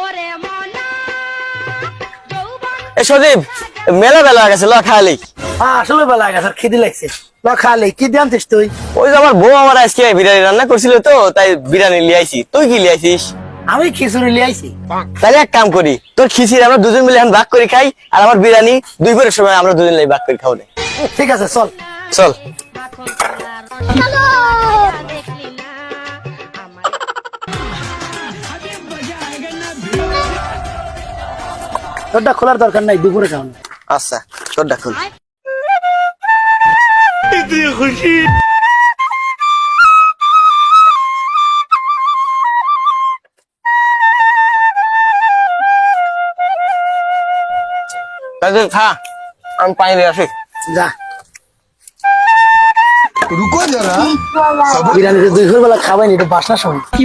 ওরে এ সদীপ মেলা বেলা গেছে ল খালি। আসলে বেলা গেছে খিদি লাগছে। ল খালি কি দিয়ে আনতিস তুই? ওই যে আমার বউ আমার আজকে বিরিয়ানি রান্না করছিল তো তাই বিরিয়ানি লিয়ে আইছি। তুই কি লিয়ে আইছিস? আমি খিচুড়ি লিয়ে আইছি। তাহলে এক কাম করি তোর খিচির আমরা দুজন মিলে এখন ভাগ করে খাই আর আমার বিরিয়ানি দুই পরের সময় আমরা দুজন মিলে ভাগ করে খাও ঠিক আছে চল। চল। দরজা খোলার দরকার নাই দুপুরে খাওয়ান আচ্ছা দরজা খুল। খুশি খা। যা। খাবাই এটা বাসনা সময়। কি